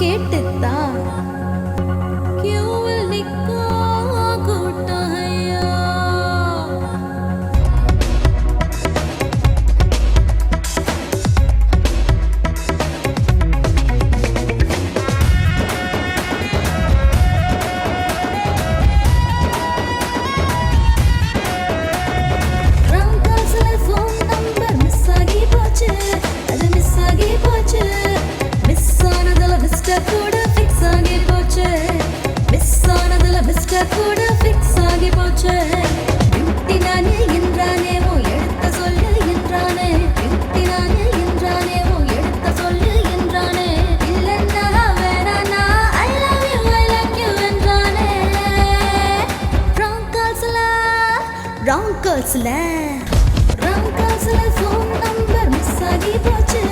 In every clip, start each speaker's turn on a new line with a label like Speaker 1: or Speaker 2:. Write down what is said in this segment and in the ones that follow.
Speaker 1: கேட்டுத்தான். கியூவில் நிற்கும் ராங் கேர்ஸ்ல ராங் கேர்ஸ்ல ஃபோன் நம்பர் மிஸ் ஆகி போச்சு.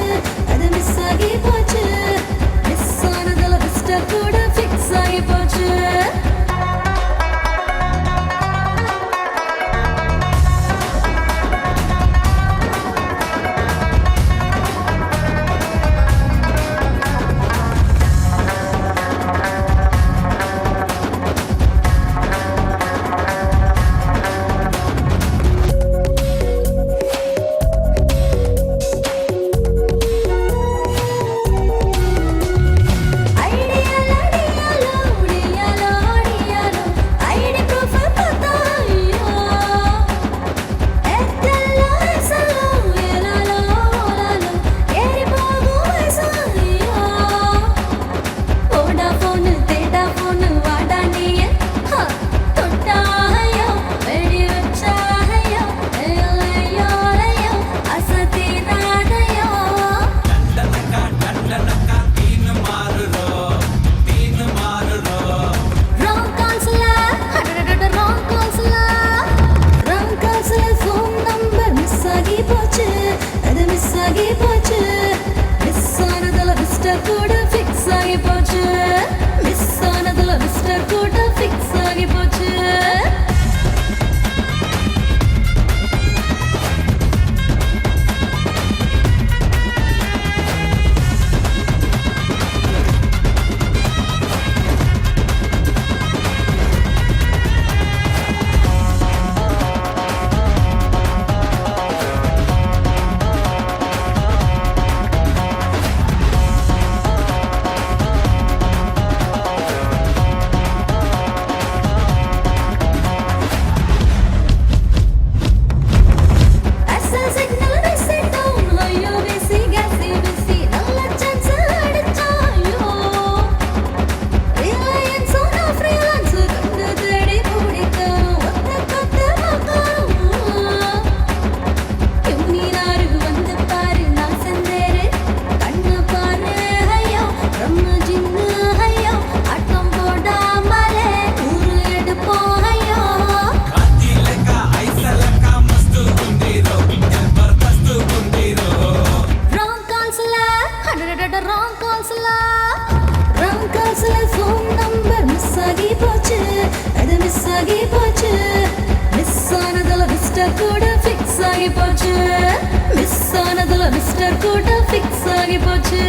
Speaker 1: ஆகி போச்சு. மிஸ் ஆனதுல மிஸ்டர் கூட கூட ஃபிக்ஸ் ஆகி போச்சு.